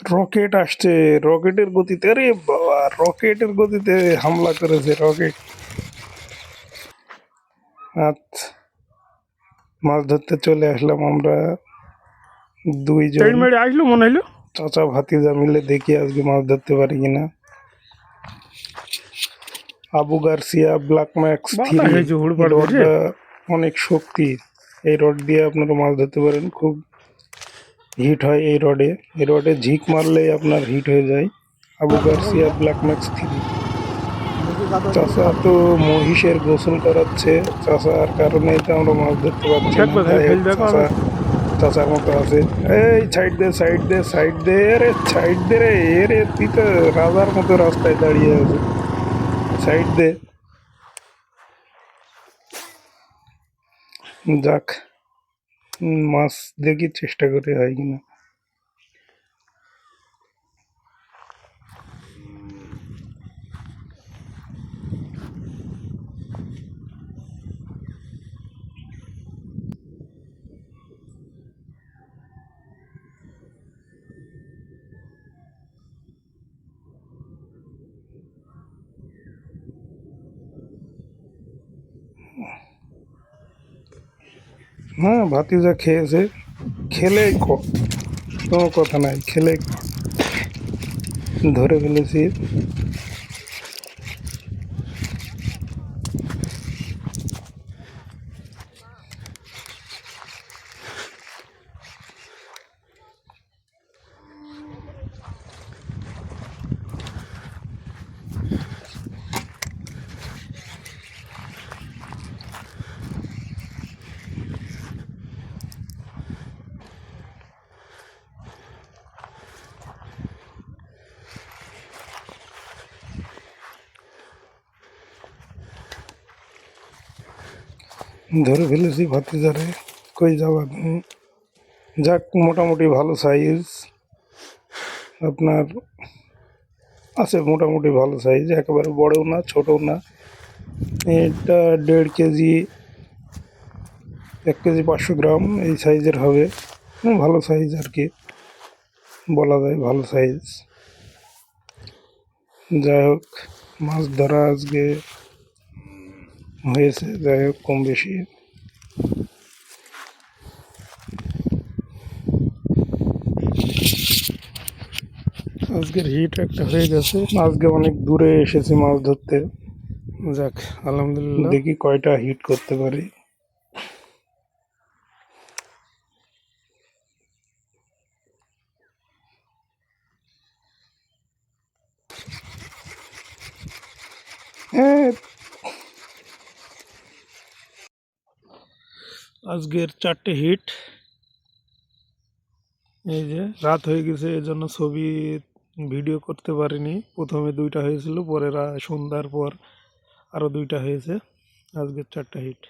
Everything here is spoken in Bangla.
রকেট আসছে। রকেটের গতিতে আরে বাবা রকেটের গতিতে হামলা করেছে রকেট আচ্ছা মাছ ধরতে চলে আসলাম আমরা দুইজন। আসলো মনে হইল? চাচা ভাতিজা মিলে দেখি আজকে মাছ ধরতে পারি কিনা। Abu Garcia Black Max. অনেক শক্তি। এই রড দিয়ে আপনারা মাছ ধরতে পারেন খুব হিট হয় এই রডে। এই রডে ঝিক মারলেই আপনার হিট হয়ে যায়। Abu Garcia Black Max three. চাষা তো মহিষের গোসল করাচ্ছে। চাষার কারণে তো আমরা মাছ ধরতে পারছি চাচা- চাচার মতো আছে। এই সাইড দে সাইড দে সাইড দে রে সাইড দে রে এ রে তুই তো রাজার মতো রাস্তায় দাঁড়িয়ে আছে সাইড দে। যাক। মাছ দেখি চেষ্টা করে হয় কিনা? হ্যাঁ ভাতিজা খেয়েছে। খেলে ক- কোনো কথা নাই খেলে ক- ধরে ফেলেছি। ধরে ফেলেছি ভাতিজারে, কই তুমি যাক, মোটামুটি ভালো সাইজ আপনার আছে মোটামুটি ভালো সাইজ একেবারে বড়ও না, ছোটও না। এটা দেড় কেজি, এক কেজি পাঁচশো গ্রাম এই সাইজের হবে। ভালো সাইজ আর কি। বলা যায় ভালো সাইজ যাই হোক, মাছ ধরা আজকে হয়েছে যাই হোক কম বেশি আজকের হিট একটা হয়ে গেছে আজকে অনেক দূরে এসেছি মাছ ধরতে যাক আলহামদুলিল্লাহ দেখি কয়টা হিট করতে পারি হ্যাঁ আজকের চারটে হিট এই যে, রাত হয়ে গেছে, এই জন্য ছবি ভিডিও করতে পারিনি। প্রথমে দুইটা হয়েছিল, পরে সন্ধ্যার পর আরও দুইটা হয়েছে। আজকের চারটা হিট